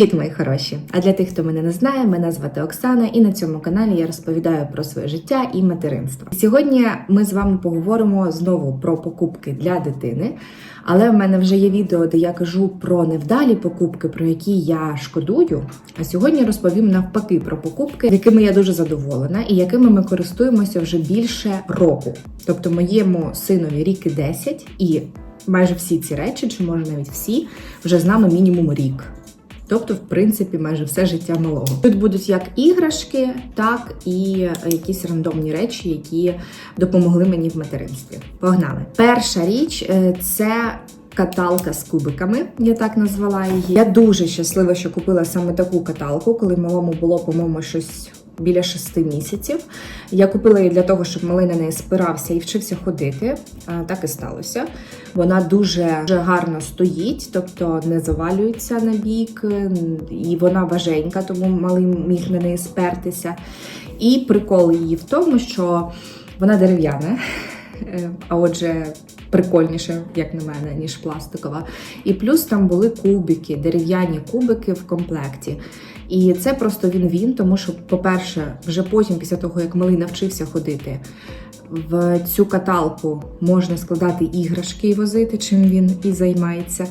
Привіт, мої хороші! А для тих, хто мене не знає, мене звати Оксана, і на цьому каналі я розповідаю про своє життя і материнство. Сьогодні ми з вами поговоримо знову про покупки для дитини. Але в мене вже є відео, де я кажу про невдалі покупки, про які я шкодую. А сьогодні розповім навпаки про покупки, якими я дуже задоволена, і якими ми користуємося вже більше року. Тобто моєму синові рік і 10, і майже всі ці речі, чи може навіть всі, вже з нами мінімум рік. Тобто, в принципі, майже все життя малого. Тут будуть як іграшки, так і якісь рандомні речі, які допомогли мені в материнстві. Погнали! Перша річ е, це. Каталка з кубиками, я так назвала її. Я дуже щаслива, що купила саме таку каталку, коли малому було, по-моєму, щось біля шести місяців. Я купила її для того, щоб малий на неї спирався і вчився ходити. Так і сталося. Вона дуже, гарно стоїть, тобто не завалюється на бік, і вона важенька, тому малий міг на неї спертися. І прикол її в тому, що вона дерев'яна. Е, А отже, прикольніше, як на мене, ніж пластикова. І плюс там були кубики, дерев'яні кубики в комплекті. І це просто він він, тому що, по-перше, вже потім, після того, як малий навчився ходити, в цю каталку можна складати іграшки і возити, чим він і займається.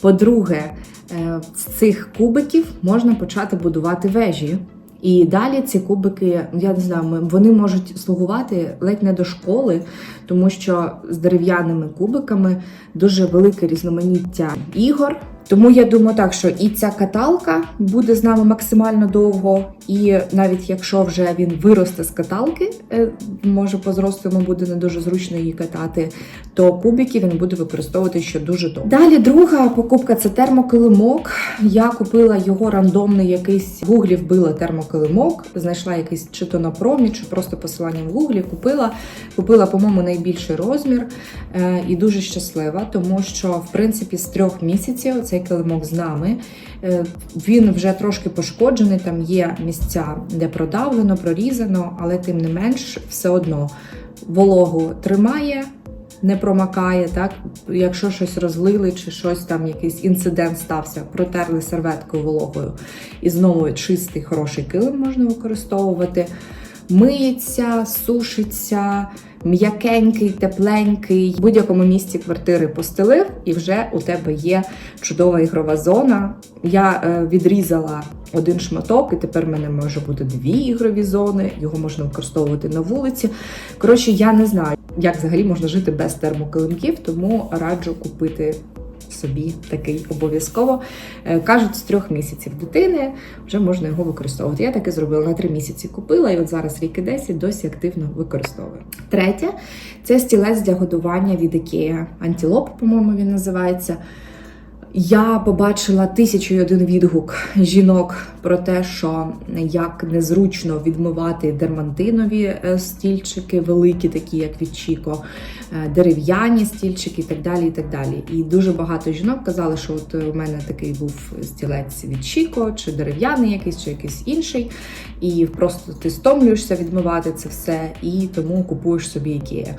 По-друге, е, з цих кубиків можна почати будувати вежі. І далі ці кубики, я не знаю, вони можуть слугувати ледь не до школи, тому що з дерев'яними кубиками дуже велике різноманіття ігор. Тому я думаю так, що і ця каталка буде з нами максимально довго, і навіть якщо вже він виросте з каталки, е, може по зросту йому буде не дуже зручно її катати, то кубики він буде використовувати ще дуже довго. Далі друга покупка це термокилимок. Я купила його рандомний якийсь в гуглі вбила термокилимок, знайшла якийсь чи то на промі, чи просто посилання в гуглі. Купила, купила, по-моєму, найбільший розмір е, і дуже щаслива, тому що в принципі з трьох місяців цей килимок з нами. Е, Він вже трошки пошкоджений, там є місця, де продавлено, прорізано, але тим не менш, все одно вологу тримає. Не промакає, так якщо щось розлили, чи щось там, якийсь інцидент стався, протерли серветкою вологою, і знову чистий хороший килим можна використовувати. Миється, сушиться, м'якенький, тепленький. В будь-якому місці квартири постелив, і вже у тебе є чудова ігрова зона. Я е, відрізала один шматок, і тепер в мене може бути дві ігрові зони. Його можна використовувати на вулиці. Коротше, я не знаю, як взагалі можна жити без термокилимків, тому раджу купити. Собі такий обов'язково Е, кажуть, з трьох місяців дитини вже можна його використовувати. Я таке зробила на три місяці. Купила, і от зараз рік і 10 досі активно використовую. Третє це стілець для годування від Ікея Антілоп, по-моєму, він називається. Я побачила тисячу і один відгук жінок про те, що як незручно відмивати дермантинові е, стільчики, великі, такі як від Чіко, е, дерев'яні стільчики і так далі. І так далі. І дуже багато жінок казали, що от у мене такий був стілець від Чіко, чи дерев'яний якийсь, чи якийсь інший. І просто ти стомлюєшся відмивати це все, і тому купуєш собі Ікея.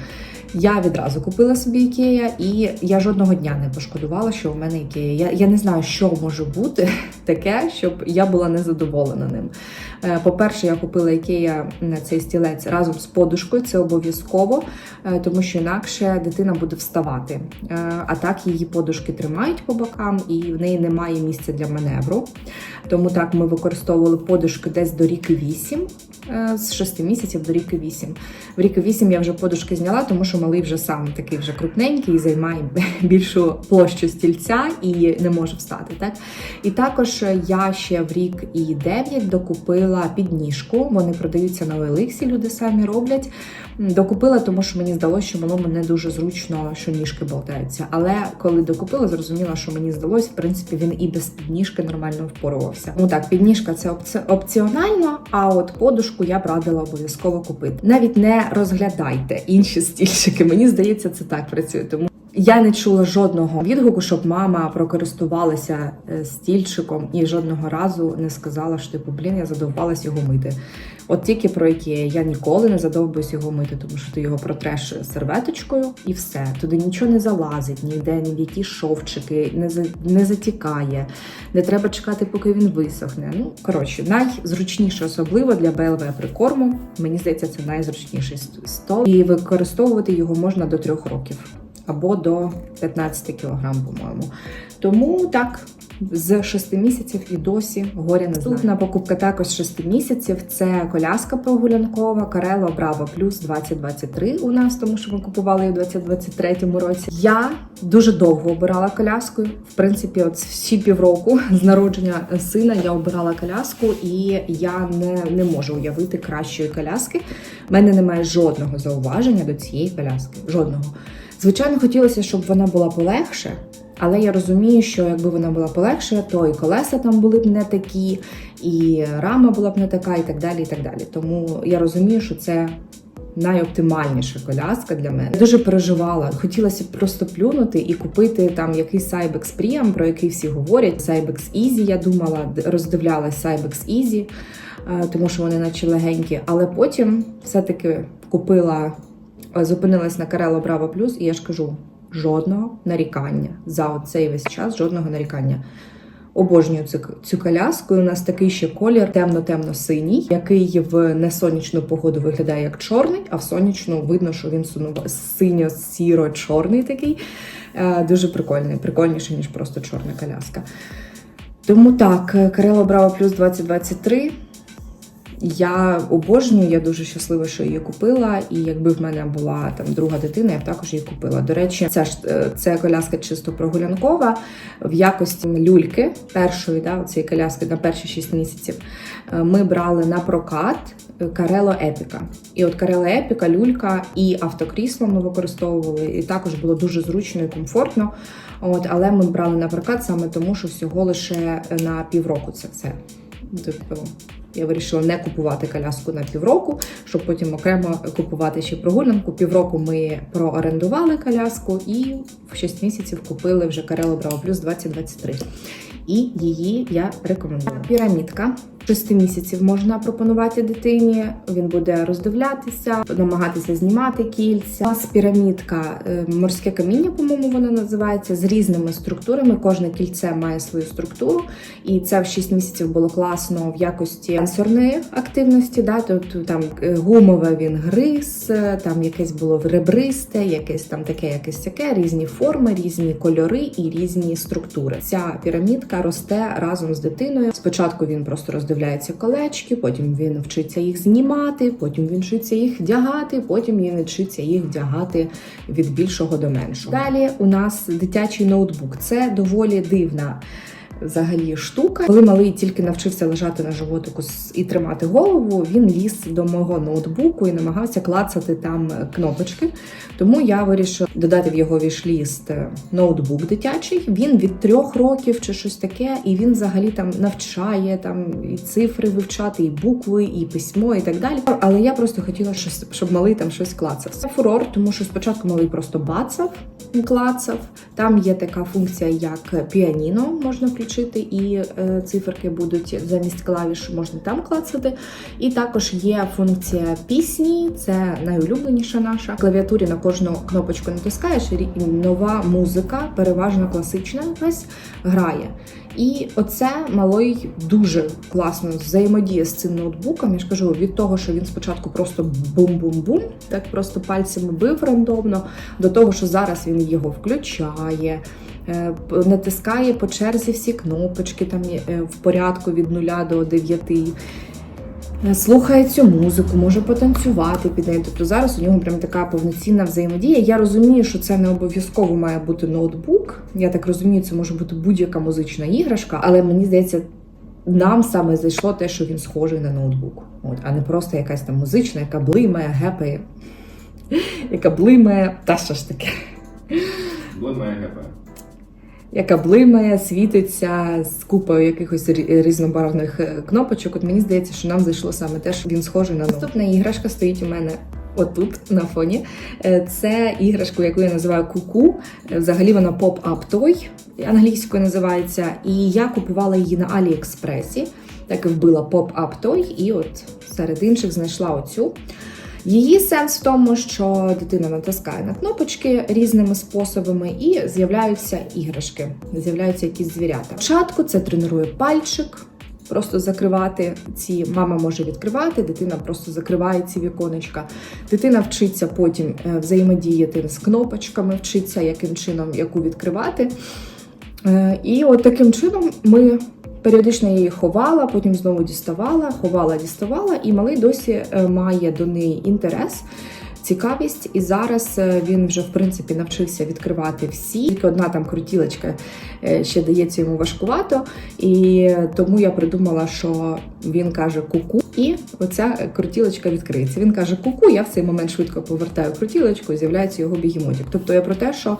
Я відразу купила собі Ікея, і я жодного дня не пошкодувала, що у мене Ікея. Я, я не знаю, що може бути таке, щоб я була незадоволена ним. Е, По-перше, я купила Ікея на цей стілець разом з подушкою, це обов'язково, е, тому що інакше дитина буде вставати. Е, А так її подушки тримають по бокам, і в неї немає місця для маневру. Тому так ми використовували подушки десь до ріки 8, е, з 6 місяців до ріки 8. В ріки 8 я вже подушки зняла, тому що малий вже сам такий вже крупненький і займає більшу площу стільця і не може встати. Так? І також я ще в рік і 9 докупила підніжку. Вони продаються на OLX, люди самі роблять. Докупила, тому що мені здалося, що малому не дуже зручно, що ніжки болтаються. Але коли докупила, зрозуміла, що мені здалось, в принципі, він і без підніжки нормально впорувався. Ну так, підніжка це опці- опціонально, а от подушку я б радила обов'язково купити. Навіть не розглядайте інші стільчики. Мені здається, це так працює. Тому Я не чула жодного відгуку, щоб мама прокористувалася е, стільчиком і жодного разу не сказала, що типу, блін, я задовбалась його мити. От тільки про Ікея я ніколи не задовбуюсь його мити, тому що ти його протреш серветочкою і все. Туди нічого не залазить, ніде, ні в які шовчики, не, за, не затікає, не треба чекати, поки він висохне. Ну, коротше, найзручніше, особливо для БЛВ прикорму. Мені здається, це найзручніший стол. І використовувати його можна до трьох років або до 15 кг, по-моєму. Тому так. З 6 місяців і досі горя не. Наступна покупка також з 6 місяців. Це коляска прогулянкова Карело Браво Плюс 2023 у нас, тому що ми купували її у 2023 році. Я дуже довго обирала коляску. В принципі, от всі півроку з народження сина я обирала коляску, і я не, не можу уявити кращої коляски. У мене немає жодного зауваження до цієї коляски. Жодного. Звичайно, хотілося, щоб вона була полегше. Але я розумію, що якби вона була полегше, то і колеса там були б не такі, і рама була б не така, і так далі. і так далі. Тому я розумію, що це найоптимальніша коляска для мене. Я дуже переживала. Хотілося просто плюнути і купити там якийсь Cybex Priam, про який всі говорять. Cybex Easy, я думала, роздивлялась Cybex Easy, е, тому що вони наче легенькі. Але потім все-таки купила, зупинилась на Carello Bravo Plus, і я ж кажу жодного нарікання за цей весь час, жодного нарікання. Обожнюю цю, цю коляску. І У нас такий ще колір темно-темно-синій, який в несонячну погоду виглядає як чорний, а в сонячну видно, що він синьо-сіро-чорний такий. Е, Дуже прикольний, прикольніше, ніж просто чорна коляска. Тому так, Карело Браво Плюс 2023. Я обожнюю, я дуже щаслива, що її купила. І якби в мене була там друга дитина, я б також її купила. До речі, це ж е, це коляска чисто прогулянкова в якості люльки першої, да, цієї коляски на перші 6 місяців. е, Ми брали на прокат Карело Епіка. І от Карело Епіка, люлька і автокрісло ми використовували, і також було дуже зручно і комфортно. От, але ми брали на прокат саме тому, що всього лише на півроку це все. Тобто я вирішила не купувати коляску на півроку, щоб потім окремо купувати ще прогулянку. Півроку ми проорендували коляску і в 6 місяців купили вже Карело Браво Плюс 2023. І її я рекомендую. Пірамідка. 6 місяців можна пропонувати дитині. Він буде роздивлятися, намагатися знімати кільця. У нас пірамідка е, морське каміння, по-моєму, воно називається з різними структурами. Кожне кільце має свою структуру, і це в 6 місяців було класно в якості сенсорної активності. Да? Тобто там е, гумове він гриз, е, там якесь було ребристе, якесь там таке, якесь таке, різні форми, різні кольори і різні структури. Ця пірамідка росте разом з дитиною. Спочатку він просто роздивляється колечки, потім він вчиться їх знімати, потім він вчиться їх вдягати, потім він вчиться їх вдягати від більшого до меншого. Далі у нас дитячий ноутбук. Це доволі дивна. Взагалі штука, коли малий тільки навчився лежати на животику і тримати голову, він ліз до мого ноутбуку і намагався клацати там кнопочки. Тому я вирішила додати в його вішліст е, ноутбук дитячий. Він від трьох років чи щось таке, і він взагалі там навчає там і цифри вивчати, і букви, і письмо, і так далі. Але я просто хотіла щоб малий там щось клацав. Це фурор, тому що спочатку малий просто бацав, клацав. Там є така функція, як піаніно можна включити, і е, циферки будуть замість клавіш, можна там клацати. І також є функція пісні, це найулюбленіша наша. В клавіатурі на кожну кнопочку натискаєш, і нова музика, переважно класична, якась грає. І оце малий дуже класно взаємодіє з цим ноутбуком. Я ж кажу, від того, що він спочатку просто бум-бум-бум, так просто пальцями бив рандомно, до того, що зараз він його включає. е, Натискає по черзі всі кнопочки там е, в порядку від 0 до 9. Е, Слухає цю музику, може потанцювати під нею. Тобто зараз у нього прям така повноцінна взаємодія. Я розумію, що це не обов'язково має бути ноутбук. Я так розумію, це може бути будь-яка музична іграшка, але мені здається, нам саме зайшло те, що він схожий на ноутбук, От, а не просто якась там музична, яка блимає, гепає, яка блимає, та що ж таке Блимає ГП. Яка блимає, світиться з купою якихось рі- різнобарвних е, кнопочок. От мені здається, що нам зайшло саме те, що він схожий на. Наступна іграшка стоїть у мене отут на фоні. Е, Це іграшку, яку я називаю куку. Е, Взагалі вона поп-ап той англійською називається. І я купувала її на Аліекспресі. Так і вбила поп-ап той, і от серед інших знайшла оцю. Її сенс в тому, що дитина натискає на кнопочки різними способами, і з'являються іграшки, з'являються якісь звірята. Спочатку це тренує пальчик, просто закривати ці. Мама може відкривати, дитина просто закриває ці віконечка. Дитина вчиться потім е, взаємодіяти з кнопочками, вчиться, яким чином яку відкривати. Е, І от таким чином ми періодично я її ховала, потім знову діставала, ховала, діставала, і малий досі е, має до неї інтерес. Цікавість, і зараз е, він вже в принципі навчився відкривати всі. Тільки одна там крутілочка е, ще дається йому важкувато, і тому я придумала, що він каже ку-ку, і оця крутілочка відкриється. Він каже ку-ку, я в цей момент швидко повертаю крутілочку, і з'являється його бігемотик. Тобто я про те, що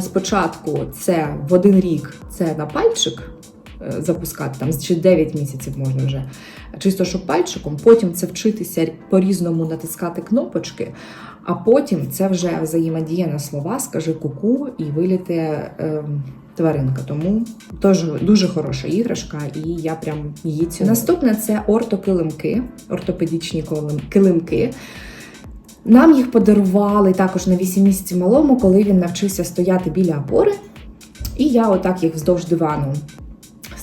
спочатку це в один рік це на пальчик. Е, Запускати там чи 9 місяців можна вже чисто щоб пальчиком, потім це вчитися по-різному натискати кнопочки, а потім це вже взаємодія на слова, скажи куку і виліте е, тваринка. Тому теж дуже хороша іграшка, і я прям її ціную. Наступне це ортокилимки, ортопедичні колим- килимки. Нам їх подарували також на 8 місяців малому, коли він навчився стояти біля опори. І я отак їх вздовж дивану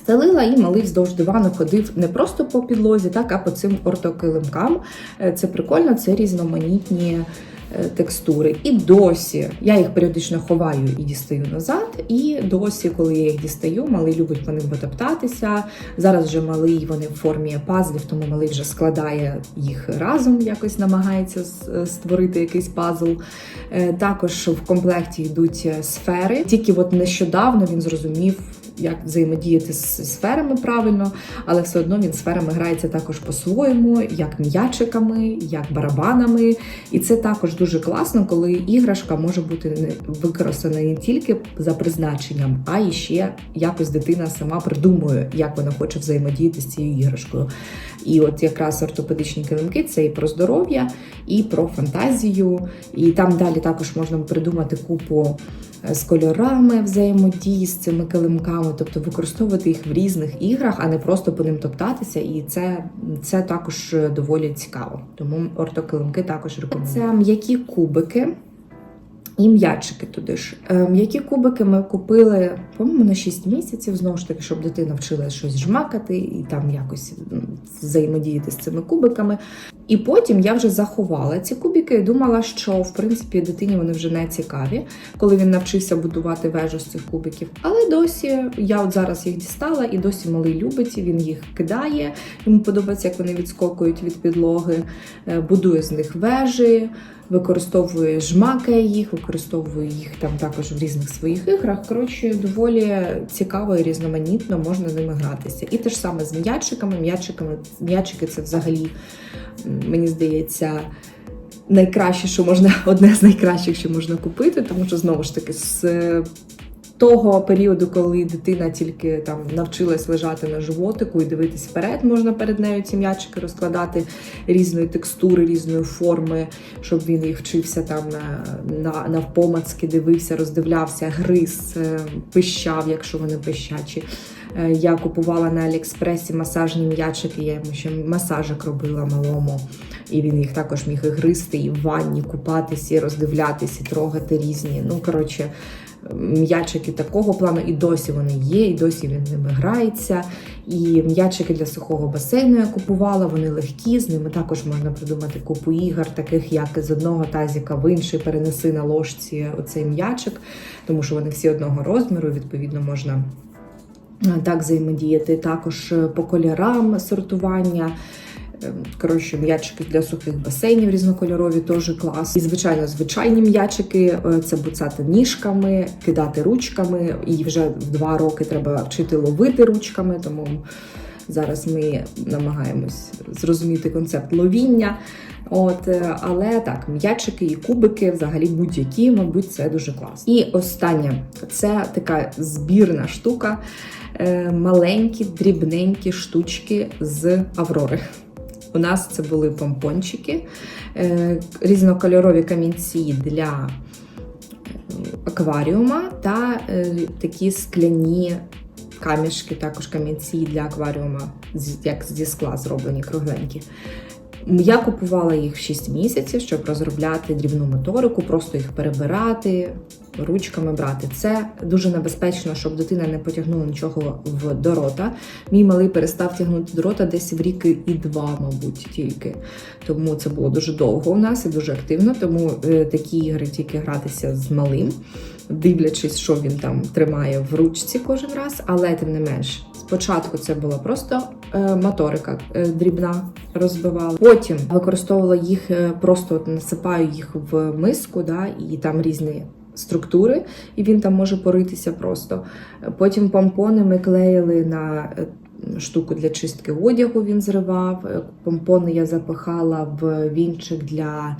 стелила, і малий вздовж дивану ходив не просто по підлозі, так, а по цим ортокилимкам. Е, Це прикольно, це різноманітні е, текстури. І досі я їх періодично ховаю і дістаю назад. І досі, коли я їх дістаю, малий любить по ним потоптатися. Зараз вже малий вони в формі пазлів, тому малий вже складає їх разом, якось намагається створити якийсь пазл. Е, Також в комплекті йдуть е, сфери. Тільки от нещодавно він зрозумів, як взаємодіяти з сферами правильно, але все одно він сферами грається також по-своєму, як м'ячиками, як барабанами. І це також дуже класно, коли іграшка може бути використана не тільки за призначенням, а і ще якось дитина сама придумує, як вона хоче взаємодіяти з цією іграшкою. І от якраз ортопедичні килимки це і про здоров'я, і про фантазію. І там далі також можна придумати купу з кольорами взаємодії з цими килимками, тобто використовувати їх в різних іграх, а не просто по ним топтатися. І це, це також доволі цікаво. Тому ортокилимки також рекомендую. Це м'які кубики. І м'ячики туди ж. М'які кубики ми купили, по-моєму, на 6 місяців, знову ж таки, щоб дитина вчила щось жмакати і там якось взаємодіяти з цими кубиками. І потім я вже заховала ці кубики і думала, що в принципі дитині вони вже не цікаві, коли він навчився будувати вежу з цих кубиків. Але досі я от зараз їх дістала, і досі малий любить. Він їх кидає. Йому подобається, як вони відскокують від підлоги, е, будує з них вежі. Використовує жмакає їх, використовує їх там також в різних своїх іграх. Коротше, доволі цікаво і різноманітно можна ними гратися. І те ж саме з м'ячиками. М'ячиками м'ячики це взагалі мені здається. Найкраще, що можна, одне з найкращих, що можна купити, тому що знову ж таки з того періоду, коли дитина тільки там навчилась лежати на животику і дивитись вперед, можна перед нею ці м'ячики розкладати різної текстури, різної форми, щоб він їх вчився там на, на, навпомацки, дивився, роздивлявся, гриз, е, пищав, якщо вони пищачі. Е, Я купувала на Аліекспресі масажні м'ячики, я йому ще масажик робила малому, і він їх також міг і гризти, і в ванні купатися, і роздивлятися, і трогати різні. Ну, коротше, м'ячики такого плану, і досі вони є, і досі він ними грається. І м'ячики для сухого басейну я купувала, вони легкі, з ними також можна придумати купу ігор, таких як з одного тазіка в інший перенеси на ложці оцей м'ячик, тому що вони всі одного розміру, відповідно, можна е, так взаємодіяти. Також е, по кольорам сортування. Е, Коротше, м'ячики для сухих басейнів різнокольорові теж клас. І, звичайно, звичайні м'ячики е, це буцати ніжками, кидати ручками. І вже в два роки треба вчити ловити ручками, тому зараз ми намагаємось зрозуміти концепт ловіння. От, е, але так, м'ячики і кубики, взагалі будь-які, мабуть, це дуже класно. І останнє це така збірна штука, е, маленькі, дрібненькі штучки з Аврори. У нас це були помпончики, е, різнокольорові камінці для е, акваріума та е, такі скляні камішки, також камінці для акваріума, як зі скла зроблені кругленькі. Я купувала їх в 6 місяців, щоб розробляти дрібну моторику, просто їх перебирати, ручками брати. Це дуже небезпечно, щоб дитина не потягнула нічого в до рота. Мій малий перестав тягнути до рота десь в рік і два, мабуть, тільки. Тому це було дуже довго у нас і дуже активно. Тому е, такі ігри тільки гратися з малим, дивлячись, що він там тримає в ручці кожен раз, але тим не менш. Спочатку це була просто моторика е, дрібна, розбивала. Потім використовувала їх, е, просто от насипаю їх в миску, да, і там різні структури, і він там може поритися просто. Потім помпони ми клеїли на е, штуку для чистки одягу. Він зривав. Е, Помпони я запихала в вінчик для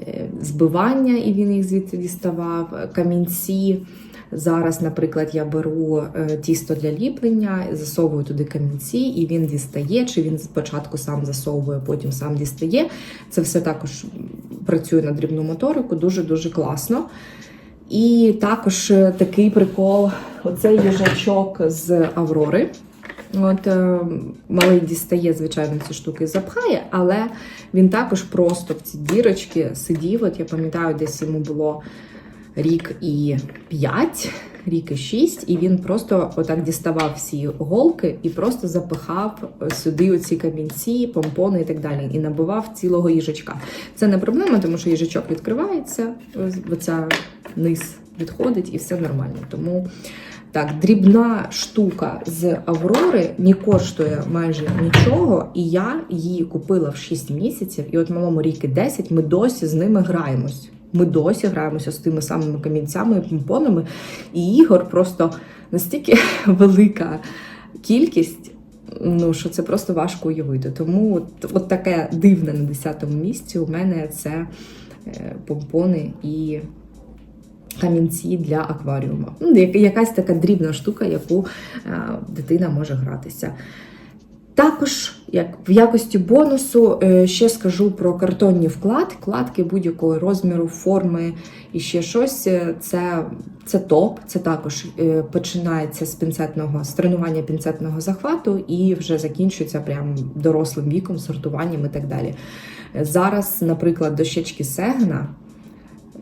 е, збивання, і він їх звідти діставав. Камінці. Зараз, наприклад, я беру е, тісто для ліплення, засовую туди камінці, і він дістає, чи він спочатку сам засовує, потім сам дістає. Це все також працює на дрібну моторику, дуже-дуже класно. І також е, такий прикол: оцей їжачок з Аврори. От е, малий дістає, звичайно, ці штуки запхає, але він також просто в ці дірочки сидів. От я пам'ятаю, десь йому було рік і п'ять, рік і шість, і він просто отак діставав всі голки і просто запихав сюди оці камінці, помпони і так далі, і набивав цілого їжачка. Це не проблема, тому що їжачок відкривається, оця низ відходить і все нормально. Тому так, дрібна штука з Аврори не коштує майже нічого, і я її купила в 6 місяців, і от малому рік і 10 ми досі з ними граємось. Ми досі граємося з тими самими камінцями і помпонами, і ігор просто настільки велика кількість. Ну, що це просто важко уявити. Тому от, от таке дивне на 10-му місці у мене це е, помпони і камінці для акваріуму. Ну, якась така дрібна штука, яку е, дитина може гратися. Також, як в якості бонусу, е, ще скажу про картонні вкладки, вкладки будь-якого розміру, форми і ще щось. Е, Це, це топ. Це також е, починається з пінцетного з тренування пінцетного захвату і вже закінчується прям дорослим віком, сортуванням і так далі. Зараз, наприклад, дощечки Сегна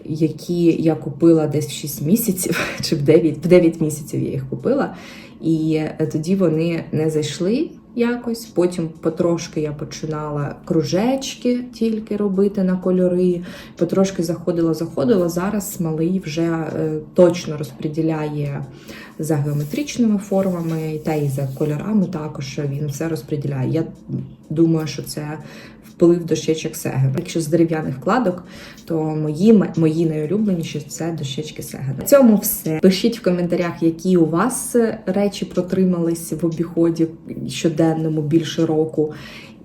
які я купила десь в 6 місяців чи в 9, в 9 місяців я їх купила. І тоді вони не зайшли якось. Потім потрошки я починала кружечки тільки робити на кольори. Потрошки заходила, заходила. Зараз малий вже е, точно розподіляє за геометричними формами, та і за кольорами також він все розподіляє. Я думаю, що це вплив дощечок Сеген. Якщо з дерев'яних вкладок, то мої, мої найулюбленіші це дощечки Сеген. На цьому все. Пишіть в коментарях, які у вас е, речі протримались в обіході щоденному більше року.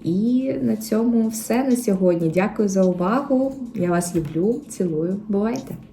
І на цьому все на сьогодні. Дякую за увагу. Я вас люблю, цілую. Бувайте!